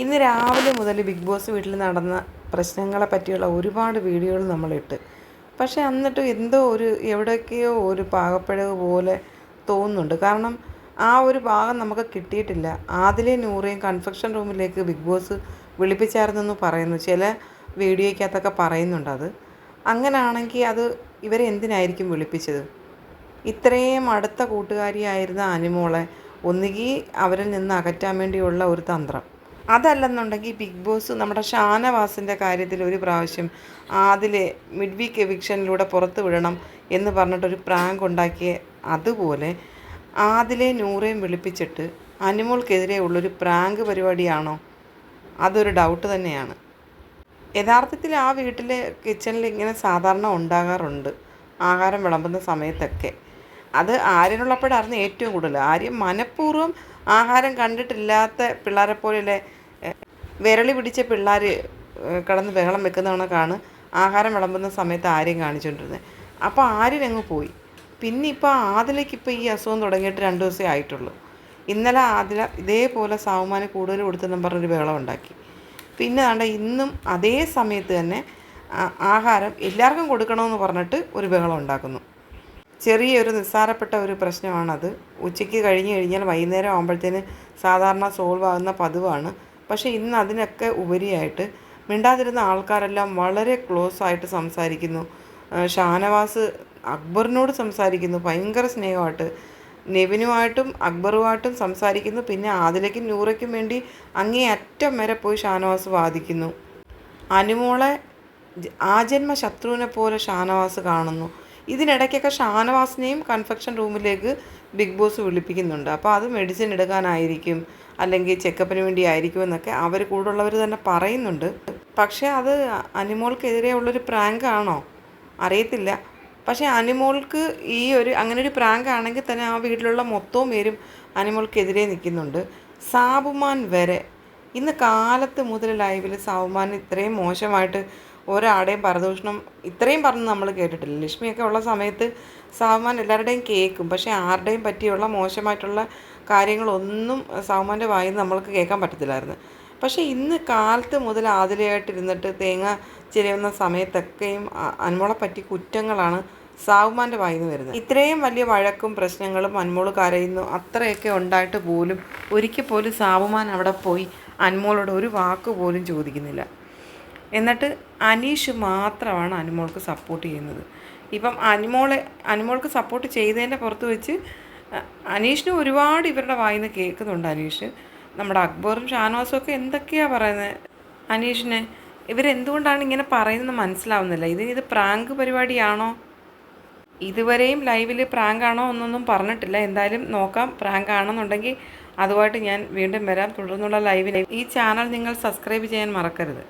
ഇന്ന് രാവിലെ മുതൽ ബിഗ് ബോസ് വീട്ടിൽ നടന്ന പ്രശ്നങ്ങളെ പറ്റിയുള്ള ഒരുപാട് വീഡിയോകൾ നമ്മളിട്ട് പക്ഷേ എന്നിട്ടും എന്തോ ഒരു എവിടെയൊക്കെയോ ഒരു പാകപ്പിഴവ് പോലെ തോന്നുന്നുണ്ട്. കാരണം ആ ഒരു ഭാഗം നമുക്ക് കിട്ടിയിട്ടില്ല. ആദിലെ നൂറേയും കൺഫെക്ഷൻ റൂമിലേക്ക് ബിഗ് ബോസ് വിളിപ്പിച്ചായിരുന്നെന്ന് പറയുന്നു. ചില വീഡിയോയ്ക്കകത്തൊക്കെ പറയുന്നുണ്ട് അത്. അങ്ങനാണെങ്കിൽ അത് ഇവരെ എന്തിനായിരിക്കും വിളിപ്പിച്ചത്? ഇത്രയും അടുത്ത കൂട്ടുകാരിയായിരുന്ന അനുമോളെ ഒന്നുകിൽ അവരിൽ നിന്ന് അകറ്റാൻ വേണ്ടിയുള്ള ഒരു തന്ത്രം. അതല്ലെന്നുണ്ടെങ്കിൽ ബിഗ് ബോസ് നമ്മുടെ ഷാനവാസിന്റെ കാര്യത്തിൽ ഒരു പ്രാവശ്യം അതിലെ മിഡ് വീക്ക് എവിക്ഷനിലൂടെ പുറത്ത് വിടണം എന്ന് പറഞ്ഞിട്ടൊരു പ്രാങ്ക് ഉണ്ടാക്കിയ അതുപോലെ ആദിലെ നൂറേയും വിളിപ്പിച്ചിട്ട് അനുമോൾക്കെതിരെ ഉള്ളൊരു പ്രാങ്ക് പരിപാടിയാണോ? അതൊരു ഡൗട്ട് തന്നെയാണ്. യഥാർത്ഥത്തിൽ ആ വീട്ടിലെ കിച്ചണിൽ ഇങ്ങനെ സാധാരണ ഉണ്ടാകാറുണ്ട്. ആഹാരം വിളമ്പുന്ന സമയത്തൊക്കെ. അത് ആര്യനുള്ളപ്പോഴായിരുന്നു ഏറ്റവും കൂടുതൽ. ആര്യം മനഃപൂർവം ആഹാരം കണ്ടിട്ടില്ലാത്ത പിള്ളേരെ എഹ്, വിരളി പിടിച്ച പിള്ളേർ കിടന്ന് ബഹളം വെക്കുന്ന കണക്കാണ് ആഹാരം വിളമ്പുന്ന സമയത്ത് ആരെയും കാണിച്ചുകൊണ്ടിരുന്നത് അപ്പോൾ ആര്യനങ്ങ് പോയി. പിന്നെ ഇപ്പോൾ ആദിലേക്ക് ഇപ്പോൾ ഈ അസുഖം തുടങ്ങിയിട്ട് രണ്ട് ദിവസമേ ആയിട്ടുള്ളൂ. ഇന്നലെ ആദില ഇതേപോലെ സാവുമാന് കൂടുതൽ കൊടുത്തെന്നും പറഞ്ഞൊരു ബഹളം ഉണ്ടാക്കി. പിന്നെ ആണ്ട് ഇന്നും അതേ സമയത്ത് തന്നെ ആഹാരം എല്ലാവർക്കും കൊടുക്കണമെന്ന് പറഞ്ഞിട്ട് ഒരു ബഹളം ഉണ്ടാക്കുന്നു. ചെറിയൊരു നിസ്സാരപ്പെട്ട ഒരു പ്രശ്നമാണത്. ഉച്ചയ്ക്ക് കഴിഞ്ഞ് കഴിഞ്ഞാൽ വൈകുന്നേരം ആകുമ്പോഴത്തേന് സാധാരണ സോൾവ് ആകുന്ന പതിവാണ്. പക്ഷേ ഇന്ന് അതിനൊക്കെ ഉപരിയായിട്ട് മിണ്ടാതിരുന്ന ആൾക്കാരെല്ലാം വളരെ ക്ലോസ് ആയിട്ട് സംസാരിക്കുന്നു. ഷാനവാസ് അക്ബറിനോട് സംസാരിക്കുന്നു. ഭയങ്കര സ്നേഹമായിട്ട്. നെവിനുമായിട്ടും അക്ബറുമായിട്ടും സംസാരിക്കുന്നു. പിന്നെ ആദിലയ്ക്കും നൂറയ്ക്കും വേണ്ടി അങ്ങേ അറ്റം വരെ പോയി ഷാനവാസ് വാദിക്കുന്നു. അനുമോളെ ആജന്മ ശത്രുവിനെ പോലെ ഷാനവാസ് കാണുന്നു. ഇതിനിടയ്ക്കൊക്കെ ഷാനവാസിനെയും കൺഫെക്ഷൻ റൂമിലേക്ക് ബിഗ് ബോസ് വിളിപ്പിക്കുന്നുണ്ട്. അപ്പോൾ അത് മെഡിസിൻ എടുക്കാനായിരിക്കും. അല്ലെങ്കിൽ ചെക്കപ്പിന് വേണ്ടി ആയിരിക്കും എന്നൊക്കെ അവർ കൂടുള്ളവർ തന്നെ പറയുന്നുണ്ട്. പക്ഷേ അത് അനിമോൾക്കെതിരെ ഉള്ളൊരു പ്രാങ്ക് ആണോ അറിയത്തില്ല. പക്ഷേ അനിമോൾക്ക് ഈ ഒരു അങ്ങനെ ഒരു പ്രാങ്ക് ആണെങ്കിൽ തന്നെ ആ വീട്ടിലുള്ള മൊത്തവും പേരും അനിമോൾക്കെതിരെ നിൽക്കുന്നുണ്ട്. സാബുമാൻ വരെ. ഇന്ന് കാലത്ത് മുതൽ ലൈവിൽ സാബുമാൻ ഇത്രയും മോശമായിട്ട് ഒരാടെയും പരദൂഷണം ഇത്രയും പറഞ്ഞ് നമ്മൾ കേട്ടിട്ടില്ല. ലക്ഷ്മിയൊക്കെ ഉള്ള സമയത്ത് സാബുമാൻ എല്ലാവരുടെയും കേൾക്കും പക്ഷേ ആരുടെയും പറ്റിയുള്ള മോശമായിട്ടുള്ള കാര്യങ്ങളൊന്നും സാബുമാന്റെ വായിൽ നിന്ന് നമ്മൾക്ക് കേൾക്കാൻ പറ്റത്തില്ലായിരുന്നു. പക്ഷേ ഇന്ന് കാലത്ത് മുതൽ ആതിലയായിട്ടിരുന്നിട്ട് തേങ്ങ ചിരയുന്ന സമയത്തൊക്കെയും അന്മോളെ അനുമോളെ പറ്റി കുറ്റങ്ങളാണ് സാവുമാന്റെ വായിൽ നിന്ന് വരുന്നത്. ഇത്രയും വലിയ വഴക്കും പ്രശ്നങ്ങളും അൻമോൾ കരയുന്നു. അത്രയൊക്കെ ഉണ്ടായിട്ട് പോലും ഒരിക്കൽ പോലും സാവുമാൻ അവിടെ പോയി അന്മോളോട് ഒരു വാക്ക് പോലും ചോദിക്കുന്നില്ല. എന്നിട്ട് അനീഷ് മാത്രമാണ് അനുമോൾക്ക് സപ്പോർട്ട് ചെയ്യുന്നത്. ഇപ്പം അനുമോളെ അനുമോൾക്ക് സപ്പോർട്ട് ചെയ്തതിന്റെ പുറത്ത് വെച്ച് അനീഷിന് ഒരുപാട് ഇവരുടെ വായിൽ നിന്ന് കേൾക്കുന്നുണ്ട് അനീഷ്. നമ്മുടെ അക്ബറും ഷാനവാസും ഒക്കെ എന്തൊക്കെയാണ് പറയുന്നത് അനീഷിനെ ഇവരെന്തുകൊണ്ടാണ് ഇങ്ങനെ പറയുന്നത് മനസ്സിലാവുന്നില്ല. ഇത് ഇത് പ്രാങ്ക് പരിപാടിയാണോ? ഇതുവരെയും ലൈവിൽ പ്രാങ്ക് ആണോ എന്നൊന്നും പറഞ്ഞിട്ടില്ല. എന്തായാലും നോക്കാം പ്രാങ്ക് ആണെന്നുണ്ടെങ്കിൽ അതുമായിട്ട് ഞാൻ വീണ്ടും വരാം. തുടർന്നുള്ള ലൈവിൽ ഈ ചാനൽ നിങ്ങൾ സബ്സ്ക്രൈബ് ചെയ്യാൻ മറക്കരുത്.